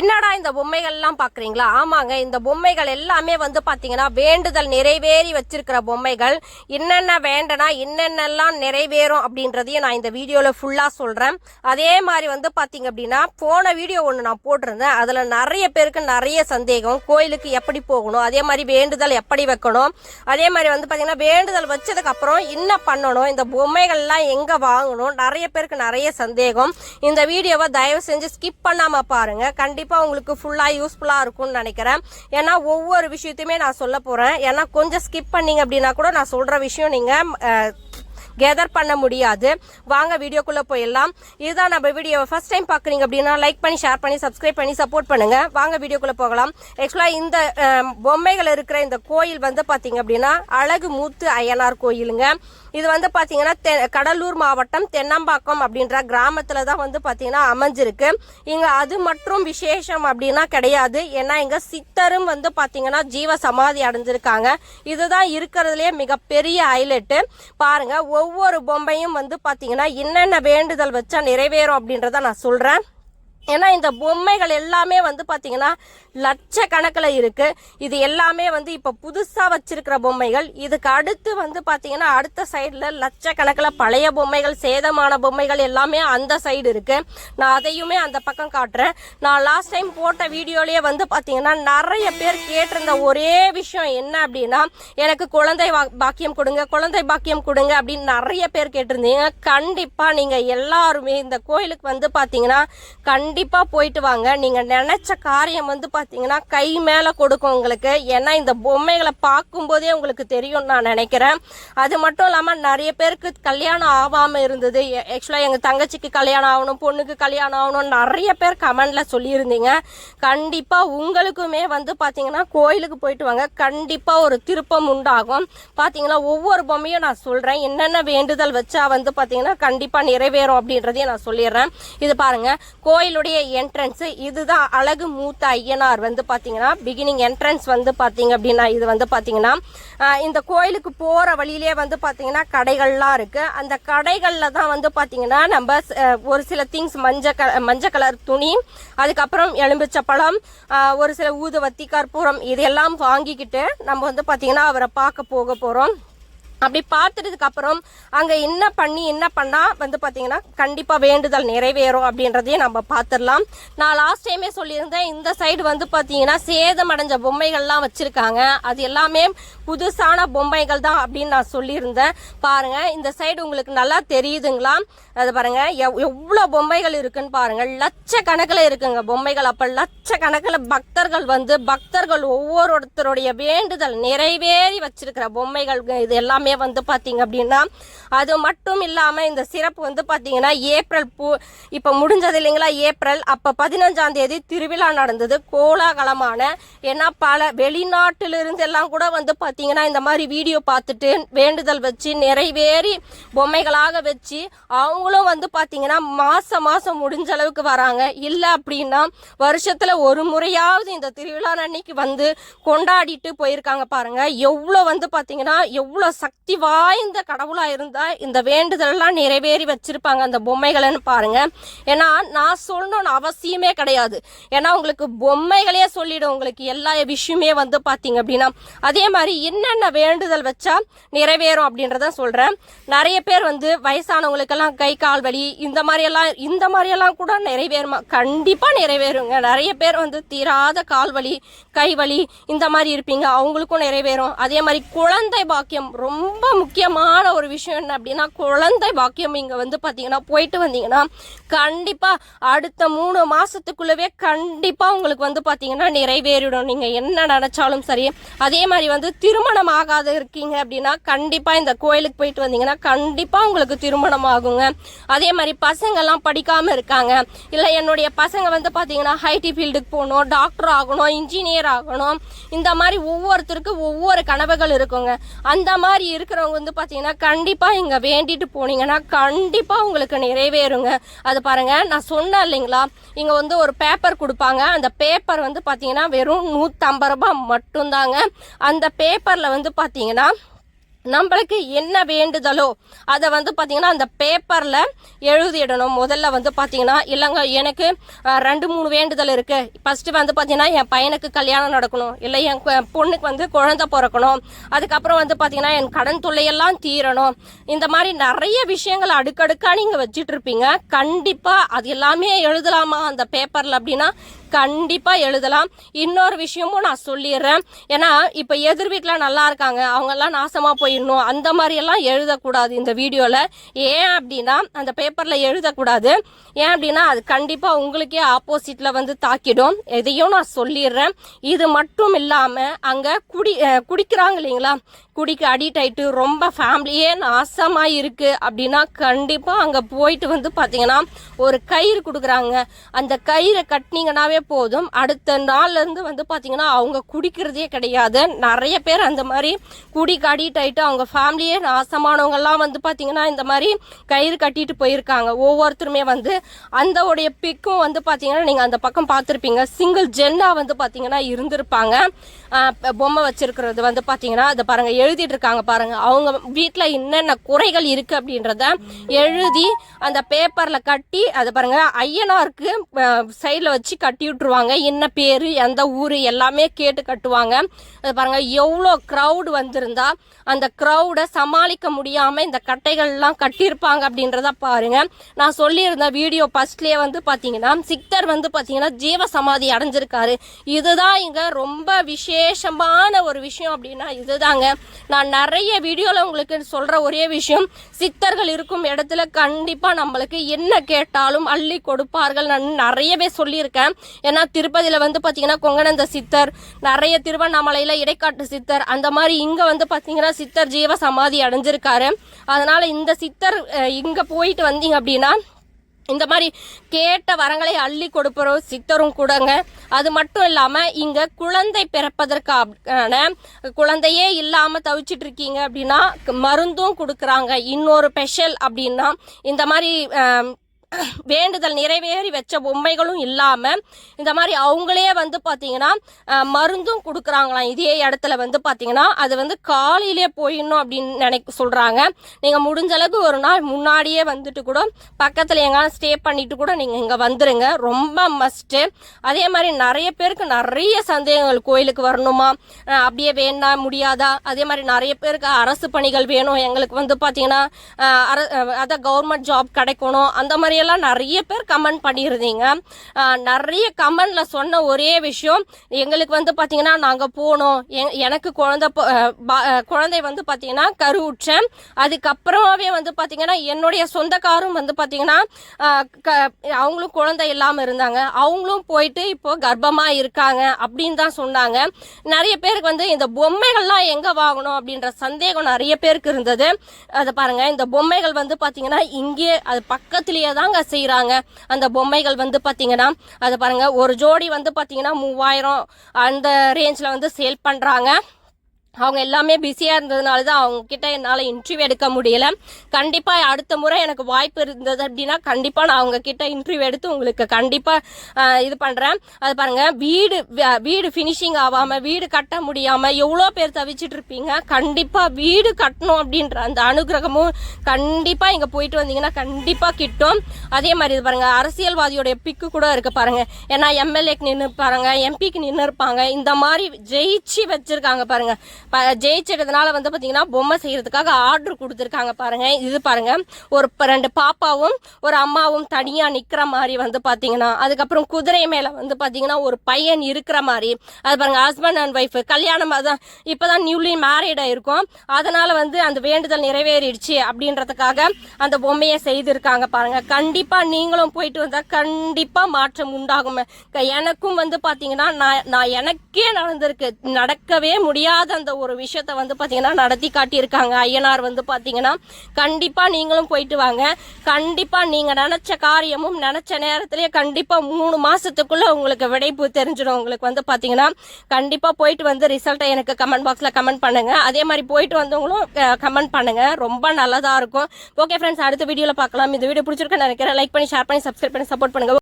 என்னடா இந்த பொம்மைகள்லாம் பாக்குறீங்களா? ஆமாங்க இந்த பொம்மைகள் எல்லாமே வந்து பாத்தீங்கன்னா வேண்டுதல் நிறைவேறி வச்சிருக்கிற பொம்மைகள். என்னென்ன வேண்டனா என்னென்னலாம் நிறைவேறும் அப்படின்றதையும் நான் இந்த வீடியோல ஃபுல்லா சொல்றேன். அதே மாதிரி வந்து பாத்தீங்க அப்படின்னா போன வீடியோ ஒன்று நான் போட்டிருந்தேன். அதுல நிறைய பேருக்கு நிறைய சந்தேகம். கோயிலுக்கு எப்படி போகணும்? அதே மாதிரி வேண்டுதல் எப்படி வைக்கணும்? அதே மாதிரி வந்து பாத்தீங்கன்னா வேண்டுதல் வச்சதுக்கு அப்புறம் என்ன பண்ணணும்? இந்த பொம்மைகள்லாம் எங்க வாங்கணும்? நிறைய பேருக்கு நிறைய சந்தேகம். இந்த வீடியோவை தயவு செஞ்சு ஸ்கிப் பண்ணாம பாருங்க. கண்டிப்பாக உங்களுக்கு ஃபுல்லாக யூஸ்ஃபுல்லாக இருக்கும்னு நினைக்கிறேன். ஏன்னா ஒவ்வொரு விஷயத்தையுமே நான் சொல்ல போகிறேன் ஏன்னா கொஞ்சம் ஸ்கிப் பண்ணீங்க அப்படின்னா கூட நான் சொல்கிற விஷயம் நீங்கள் கெதர் பண்ண முடியாது. வாங்க வீடியோக்குள்ள போயிடலாம். இதுதான் நம்ம வீடியோ ஃபர்ஸ்ட் டைம் பார்க்குறீங்க அப்படின்னா லைக் பண்ணி ஷேர் பண்ணி சப்ஸ்கிரைப் பண்ணி சப்போர்ட் பண்ணுங்க. வாங்க வீடியோக்குள்ள போகலாம். ஆக்சுவலாக இந்த பொம்மைகள் இருக்கிற இந்த கோயில் வந்து பார்த்தீங்க அப்படின்னா அழகு மூத்து அய்யனார் கோயிலுங்க. இது வந்து பார்த்தீங்கன்னா தெ- கடலூர் மாவட்டம் தென்னம்பாக்கம் அப்படின்ற கிராமத்தில் தான் வந்து பார்த்தீங்கன்னா அமைஞ்சிருக்கு. இங்கே அது மற்றும் விசேஷம் அப்படின்னா கிடையாது. ஏன்னா இங்கே சித்தரும் வந்து பார்த்தீங்கன்னா ஜீவ சமாதி அடைஞ்சிருக்காங்க. இதுதான் இருக்கிறதுலே மிகப்பெரிய ஹைலைட்டு பாருங்க ஒவ்வொரு பொம்மையும் வந்து பார்த்தீங்கன்னா என்னென்ன வேண்டுதல் வச்சா நிறைவேறும் அப்படின்றத நான் சொல்கிறேன் ஏன்னா இந்த பொம்மைகள் எல்லாமே வந்து பார்த்தீங்கன்னா லட்சக்கணக்கில் இருக்கு. இது எல்லாமே வந்து இப்போ புதுசாக வச்சிருக்கிற பொம்மைகள். இதுக்கு அடுத்து வந்து பார்த்தீங்கன்னா அடுத்த சைடில் லட்சக்கணக்கில் பழைய பொம்மைகள் சேதமான பொம்மைகள் எல்லாமே அந்த சைடு இருக்கு. நான் அதையுமே அந்த பக்கம் காட்டுறேன். நான் லாஸ்ட் டைம் போட்ட வீடியோலேயே வந்து பார்த்தீங்கன்னா நிறைய பேர் கேட்டிருந்த ஒரே விஷயம் என்ன அப்படின்னா எனக்கு குழந்தை வா- பாக்கியம் கொடுங்க குழந்தை பாக்கியம் கொடுங்க அப்படின்னு நிறைய பேர் கேட்டிருந்தீங்க. கண்டிப்பாக நீங்கள் எல்லாருமே இந்த கோயிலுக்கு வந்து பாத்தீங்கன்னா கண்டிப்பாக போயிட்டு வாங்க. நீங்கள் நினச்ச காரியம் வந்து பார்த்தீங்கன்னா கை மேலே கொடுக்கும் உங்களுக்கு. ஏன்னா இந்த பொம்மைகளை பார்க்கும்போதே உங்களுக்கு தெரியும் நான் நினைக்கிறேன். அது மட்டும் இல்லாமல் நிறைய பேருக்கு கல்யாணம் ஆகாமல் இருந்தது. ஆக்சுவலாக எங்கள் தங்கச்சிக்கு கல்யாணம் ஆகணும் பொண்ணுக்கு கல்யாணம் ஆகணும் நிறைய பேர் கமெண்டில் சொல்லியிருந்தீங்க. கண்டிப்பாக உங்களுக்குமே வந்து பார்த்தீங்கன்னா கோயிலுக்கு போயிட்டு வாங்க. கண்டிப்பாக ஒரு திருப்பம் உண்டாகும். பார்த்தீங்கன்னா ஒவ்வொரு பொம்மையும் நான் சொல்கிறேன் என்னென்ன வேண்டுதல் வச்சா வந்து பார்த்தீங்கன்னா கண்டிப்பாக நிறைவேறும் அப்படின்றதையும் நான் சொல்லிடுறேன். இது பாருங்க. கோயிலுடைய என்ட்ரன்ஸ் இதுதான் அழகு மூத்த ஐயனார் வந்து பார்த்தீங்கன்னா பிகினிங் என்ட்ரன்ஸ் வந்து பார்த்தீங்க அப்படின்னா இது வந்து பார்த்தீங்கன்னா இந்த கோயிலுக்கு போகிற வழியிலே வந்து பார்த்தீங்கன்னா கடைகள்லாம் இருக்குது அந்த கடைகளில் தான் வந்து பார்த்தீங்கன்னா நம்ம ஒரு சில திங்ஸ் மஞ்சள் க மஞ்சள் கலர் துணி அதுக்கப்புறம் எலும்பிச்சப்பழம் ஒரு சில ஊதுவத்தி கற்பூரம் இதெல்லாம் வாங்கிக்கிட்டு நம்ம வந்து பார்த்தீங்கன்னா அவரை பார்க்க போக போகிறோம் அப்படி பார்த்துட்டதுக்கு அப்புறம் அங்கே என்ன பண்ணி என்ன பண்ணால் வந்து பார்த்தீங்கன்னா கண்டிப்பாக வேண்டுதல் நிறைவேறும் அப்படின்றதையும் நம்ம பார்த்துடலாம் நான் லாஸ்ட் டைமே சொல்லியிருந்தேன் இந்த சைடு வந்து பார்த்தீங்கன்னா சேதமடைஞ்ச பொம்மைகள்லாம் வச்சுருக்காங்க. அது எல்லாமே புதுசான பொம்மைகள் தான் அப்படின்னு நான் சொல்லியிருந்தேன். பாருங்கள் இந்த சைடு உங்களுக்கு நல்லா தெரியுதுங்களா? அது பாருங்கள் எவ்- எவ்வளோ பொம்மைகள் இருக்குன்னு பாருங்கள் லட்சக்கணக்கில் இருக்குங்க பொம்மைகள். அப்போ லட்சக்கணக்கில் பக்தர்கள் வந்து பக்தர்கள் ஒவ்வொருத்தருடைய வேண்டுதல் நிறைவேறி வச்சிருக்கிற பொம்மைகள் இது எல்லாமே வந்து பார்த்தீங்க அப்படின்னா அது மட்டும் இல்லாம இந்த சிறப்பு வந்து பாத்தீங்கன்னா ஏப்ரல் பூ இப்போ முடிஞ்சது இல்லைங்களா ஏப்ரல். அப்ப பதினஞ்சாம் தேதி திருவிழா நடந்தது. கோலாகலமான ஏன்னா பல வெளிநாட்டிலிருந்து எல்லாம் கூட வந்து பாத்தீங்கன்னா இந்த மாதிரி வீடியோ பார்த்துட்டு வேண்டுதல் வச்சு நிறைவேறி பொம்மைகளாக வச்சு அவங்களும் வந்து பாத்தீங்கன்னா மாதம் மாசம் முடிஞ்ச அளவுக்கு வராங்க. இல்லை அப்படின்னா வருஷத்துல ஒரு முறையாவது இந்த திருவிழா அன்னைக்கு வந்து கொண்டாடிட்டு போயிருக்காங்க பாருங்க. எவ்வளவு வந்து பார்த்தீங்கன்னா எவ்வளவு சக்தி வாய்ந்த கடவுளா இருந்தா இந்த வேண்டுதலெல்லாம் நிறைவேறி வச்சிருப்பாங்க அந்த பொம்மைகள்னு பாருங்க. ஏன்னா நான் சொல்லணும்னு அவசியமே கிடையாது. ஏன்னா உங்களுக்கு பொம்மைகளே சொல்லிடும். உங்களுக்கு எல்லா விஷயமே வந்து பார்த்தீங்க அப்படின்னா. அதே மாதிரி என்னென்ன வேண்டுதல் வச்சா நிறைவேறும் அப்படின்றத சொல்றேன். நிறைய பேர் வந்து வயசானவங்களுக்கெல்லாம் கை கால் வலி இந்த மாதிரியெல்லாம் இந்த மாதிரியெல்லாம் கூட நிறைவேறுமா? கண்டிப்பாக நிறைவேறுங்க. நிறைய பேர் வந்து தீராத கால் வலி கை வலி இந்த மாதிரி இருப்பீங்க. அவங்களுக்கும் நிறைவேறும். அதே மாதிரி குழந்தை பாக்கியம் ரொம்ப ரொம்ப முக்கியமான ஒரு விஷயம் என்ன அப்படின்னா குழந்தை பாக்கியம் இங்கே வந்து பார்த்தீங்கன்னா போயிட்டு வந்தீங்கன்னா கண்டிப்பா அடுத்த மூணு மாசத்துக்குள்ளவே கண்டிப்பா உங்களுக்கு வந்து பாத்தீங்கன்னா நிறைவேறிடும். நீங்க என்ன நினைச்சாலும் சரி. அதே மாதிரி வந்து திருமணம் ஆகாத இருக்கீங்க அப்படின்னா கண்டிப்பா இந்த கோயிலுக்கு போயிட்டு வந்தீங்கன்னா கண்டிப்பா உங்களுக்கு திருமணம் ஆகுங்க அதே மாதிரி பசங்க எல்லாம் படிக்காம இருக்காங்க. இல்ல என்னுடைய பசங்க வந்து பாத்தீங்கன்னா ஐடி ஃபீல்டுக்கு போகணும் டாக்டர் ஆகணும் இன்ஜினியர் ஆகணும். இந்த மாதிரி ஒவ்வொருத்தருக்கும் ஒவ்வொரு கனவுகள் இருக்குங்க. அந்த மாதிரி இருக்கிறவங்க வந்து பாத்தீங்கன்னா கண்டிப்பா இங்க வேண்டிட்டு போனீங்கன்னா கண்டிப்பா உங்களுக்கு நிறைவேறுங்க. அது பாருங்க நான் சொன்னேன் இல்லைங்களா? இங்க வந்து ஒரு பேப்பர் கொடுப்பாங்க. அந்த பேப்பர் வந்து பாத்தீங்கன்னா வெறும் நூற்றம்பது ரூபாய் மட்டும்தாங்க. அந்த பேப்பர்ல வந்து பாத்தீங்கன்னா நம்மளுக்கு என்ன வேண்டுதலோ அதை வந்து பார்த்திங்கன்னா அந்த பேப்பரில் எழுதிடணும். முதல்ல வந்து பார்த்திங்கன்னா இல்லைங்க எனக்கு ரெண்டு மூணு வேண்டுதல் இருக்குது ஃபஸ்ட்டு வந்து பார்த்தீங்கன்னா என் பையனுக்கு கல்யாணம் நடக்கணும். இல்லை என் பொண்ணுக்கு வந்து குழந்தை பிறக்கணும். அதுக்கப்புறம் வந்து பார்த்திங்கன்னா என் கடன் தொல்லையெல்லாம் தீரணும். இந்த மாதிரி நிறைய விஷயங்கள் அடுக்கடுக்காக நீங்கள் வச்சிட்ருப்பீங்க கண்டிப்பாக அது எல்லாமே எழுதலாமா அந்த பேப்பரில் அப்படின்னா கண்டிப்பாக எழுதலாம். இன்னொரு விஷயமும் நான் சொல்லிடுறேன். ஏன்னா இப்போ எதிர் வீட்டில் நல்லா இருக்காங்க. அவங்கெல்லாம் நாசமாக போயிடணும். அந்த மாதிரியெல்லாம் எழுதக்கூடாது இந்த வீடியோவில் ஏன் அப்படின்னா அந்த பேப்பரில் எழுதக்கூடாது. ஏன் அப்படின்னா அது கண்டிப்பாக உங்களுக்கே ஆப்போசிட்டில் வந்து தாக்கிடும். எதையும் நான் சொல்லிடுறேன். இது மட்டும் இல்லாமல் அங்கே குடி குடிக்கிறாங்க இல்லைங்களா? குடிக்க அடிக்ட் ஆயிட்டு ரொம்ப ஃபேமிலியே நாசமாக இருக்குது அப்படின்னா கண்டிப்பாக அங்கே போயிட்டு வந்து பார்த்தீங்கன்னா ஒரு கயிறு கொடுக்குறாங்க. அந்த கயிறை கட்டினீங்கன்னாவே போதும். அடுத்த நாள்ல இருந்து வந்து பார்த்தீங்கன்னா அவங்க குடிக்கிறதே கிடையாது. நிறைய பேர் அந்த மாதிரி குடிக்கு அடிக்ட் ஆகிட்டு அவங்க ஃபேமிலியே நாசமானவங்கெல்லாம் வந்து பார்த்தீங்கன்னா இந்த மாதிரி கயிறு கட்டிட்டு போயிருக்காங்க. ஒவ்வொருத்தருமே வந்து அந்த உடைய பிக்கும் வந்து பார்த்தீங்கன்னா நீங்கள் அந்த பக்கம் பார்த்துருப்பீங்க சிங்கிள் ஜென்னாக வந்து பார்த்தீங்கன்னா இருந்திருப்பாங்க. பொம்மை வச்சிருக்கிறது வந்து பார்த்தீங்கன்னா அதை பாருங்கள் எழுதிட்டு இருக்காங்க பாருங்கள் அவங்க வீட்டில் என்னென்ன குறைகள் இருக்குது அப்படின்றத எழுதி அந்த பேப்பரில் கட்டி அதை பாருங்கள் ஐயனாருக்கு சைடில் வச்சு கட்டி விட்டுருவாங்க என்ன பேர் எந்த ஊர் எல்லாமே கேட்டு கட்டுவாங்க. அது பாருங்கள் எவ்வளோ க்ரௌடு வந்திருந்தா அந்த க்ரௌடை சமாளிக்க முடியாமல் இந்த கட்டைகள்லாம் கட்டியிருப்பாங்க அப்படின்றத பாருங்க. நான் சொல்லியிருந்த வீடியோ ஃபர்ஸ்ட்லேயே வந்து பார்த்தீங்கன்னா சித்தர் வந்து பார்த்தீங்கன்னா ஜீவ சமாதி அடைஞ்சிருக்காரு. இதுதான் இங்கே ரொம்ப விசேஷமான ஒரு விஷயம் அப்படின்னா இதுதாங்க. நான் நிறைய வீடியோவில் உங்களுக்கு சொல்கிற ஒரே விஷயம் சித்தர்கள் இருக்கும் இடத்துல கண்டிப்பாக நம்மளுக்கு என்ன கேட்டாலும் அள்ளி கொடுப்பார்கள். நான் நிறையவே சொல்லியிருக்கேன். ஏன்னா திருப்பதியில் வந்து பார்த்தீங்கன்னா கொங்கணந்த சித்தர் நிறைய திருவண்ணாமலையில் இடைக்காட்டு சித்தர் அந்த மாதிரி இங்கே வந்து பார்த்தீங்கன்னா சித்தர் ஜீவ சமாதி அடைஞ்சிருக்காரு. அதனால் இந்த சித்தர் இங்கே போயிட்டு வந்தீங்க அப்படின்னா இந்த மாதிரி கேட்ட வரங்களை அள்ளி கொடுப்பறோம் சித்தரும் கூடங்க. அது மட்டும் இல்லாமல் இங்கே குழந்தை பிறப்பதற்கான குழந்தையே இல்லாமல் தவிச்சிட்டு இருக்கீங்க அப்படின்னா மருந்தும் கொடுக்குறாங்க. இன்னொரு ஸ்பெஷல் அப்படின்னா இந்த மாதிரி வேண்டுதல் நிறைவேறி வச்ச பொம்மைகளும் இல்லாமல் இந்த மாதிரி அவங்களே வந்து பார்த்தீங்கன்னா மருந்தும் கொடுக்குறாங்களாம். இதே இடத்துல வந்து பார்த்தீங்கன்னா அது வந்து காலையிலே போயிடணும் அப்படின்னு நினைக்க சொல்கிறாங்க நீங்கள் முடிஞ்ச அளவுக்கு ஒரு நாள் முன்னாடியே வந்துட்டு கூட பக்கத்தில் எங்காலும் ஸ்டே பண்ணிட்டு கூட நீங்கள் இங்கே வந்துடுங்க ரொம்ப மஸ்ட்டு அதே மாதிரி நிறைய பேருக்கு நிறைய சந்தேகங்கள். கோயிலுக்கு வரணுமா? அப்படியே வேண்டாம் முடியாதா? அதே மாதிரி நிறைய பேருக்கு அரசு பணிகள் வேணும். எங்களுக்கு வந்து பார்த்தீங்கன்னா அஹ், அதான் கவர்மெண்ட் ஜாப் கிடைக்கணும். அந்த மாதிரி எல்லாம் நிறைய பேர் கமெண்ட் பண்ணியிருந்தீங்க. நிறைய கமெண்ட்ல சொன்ன ஒரே விஷயம் எங்களுக்கு வந்து பார்த்தீங்கன்னா நாங்கள் போனோம். எ- எனக்கு குழந்தை குழந்தை வந்து பார்த்தீங்கன்னா கருவுற்றேன். அதுக்கப்புறமாவே வந்து பார்த்தீங்கன்னா என்னுடைய சொந்தக்காரும் வந்து பார்த்தீங்கன்னா க- அவங்களும் குழந்தை இல்லாமல் இருந்தாங்க. அவங்களும் போயிட்டு இப்போ கர்ப்பமாக இருக்காங்க அப்படின்னு தான் சொன்னாங்க. நிறைய பேருக்கு வந்து இந்த பொம்மைகள்லாம் எங்கே வாங்கணும் அப்படின்ற சந்தேகம் நிறைய பேருக்கு இருந்தது. அதை பாருங்கள் இந்த பொம்மைகள் வந்து பார்த்தீங்கன்னா இங்கே அது பக்கத்துலேயே தான் என்னங்க செய்கிறாங்க அந்த பொம்மைகள் வந்து பார்த்தீங்கன்னா அதை பாருங்கள் ஒரு ஜோடி வந்து பார்த்தீங்கன்னா மூவாயிரம் அந்த ரேஞ்சில் வந்து சேல் பண்ணுறாங்க அவங்க எல்லாமே பிஸியாக இருந்ததுனால தான் அவங்கக்கிட்ட என்னால் இன்டர்வியூ எடுக்க முடியல. கண்டிப்பாக அடுத்த முறை எனக்கு வாய்ப்பு இருந்தது அப்படின்னா கண்டிப்பாக நான் அவங்கக்கிட்ட இன்டர்வியூ எடுத்து உங்களுக்கு கண்டிப்பாக இது பண்ணுறேன் அது பாருங்கள் வீடு வீடு ஃபினிஷிங் ஆகாமல் வீடு கட்ட முடியாமல் எவ்வளோ பேர் தவிச்சிட்டு இருப்பீங்க. கண்டிப்பாக வீடு கட்டணும் அப்படின்ற அந்த அனுகிரகமும் கண்டிப்பாக இங்கே போயிட்டு வந்தீங்கன்னா கண்டிப்பாக கிட்டும். அதே மாதிரி இது பாருங்கள் அரசியல்வாதியோடைய பிக்கு கூட இருக்குது பாருங்கள் ஏன்னா எம்எல்ஏக்கு நின்று பாருங்கள் எம்பிக்கு நின்று இருப்பாங்க இந்த மாதிரி ஜெயிச்சு வச்சுருக்காங்க பாருங்கள் ப- ஜெயிச்சிட்டதுனால வந்து பார்த்தீங்கன்னா பொம்மை செய்கிறதுக்காக ஆர்டர் கொடுத்துருக்காங்க பாருங்கள் இது பாருங்கள் ஒரு ரெண்டு பாப்பாவும் ஒரு அம்மாவும் தனியாக நிற்கிற மாதிரி வந்து பார்த்தீங்கன்னா அதுக்கப்புறம் குதிரை மேலே வந்து பார்த்தீங்கன்னா ஒரு பையன் இருக்கிற மாதிரி. அது பாருங்கள் ஹஸ்பண்ட் அண்ட் ஒய்ஃப் கல்யாணம் அதான் இப்பதான் நியூலி மேரீடாக இருக்கும் அதனால் வந்து அந்த வேண்டுதல் நிறைவேறிடுச்சு அப்படின்றதுக்காக அந்த பொம்மையை செய்திருக்காங்க பாருங்கள் கண்டிப்பாக நீங்களும் போயிட்டு வந்தால் கண்டிப்பாக மாற்றம் உண்டாகும். எனக்கும் வந்து பார்த்தீங்கன்னா நான் நான் எனக்கே நடந்திருக்கு. நடக்கவே முடியாத அந்த ஒரு விஷயத்த வந்து பார்த்தீங்கன்னா நடத்தி காட்டியிருக்காங்க. ஐயனார் வந்து பார்த்தீங்கன்னா கண்டிப்பாக நீங்களும் போயிட்டு வாங்க. கண்டிப்பாக நீங்கள் நினச்ச காரியமும் நினச்ச நேரத்திலேயே கண்டிப்பாக மூணு மாதத்துக்குள்ளே உங்களுக்கு விடைப்பு தெரிஞ்சிடும். உங்களுக்கு வந்து பார்த்தீங்கன்னா கண்டிப்பாக போயிட்டு வந்து ரிசல்ட்டை எனக்கு கமெண்ட் பாக்ஸில் கமெண்ட் பண்ணுங்க. அதே மாதிரி போயிட்டு வந்தவங்களும் கமெண்ட் பண்ணுங்க. ரொம்ப நல்லதாக இருக்கும். ஓகே ஃப்ரெண்ட்ஸ் அடுத்த வீடியோவில் பார்க்கலாம். இந்த வீடியோ பிடிச்சிருக்குன்னு நினைக்கிறேன். லைக் பண்ணி ஷேர் பண்ணி சப்ஸ்கிரைப் பண்ணி சப்போர்ட் பண்ணுங்கள்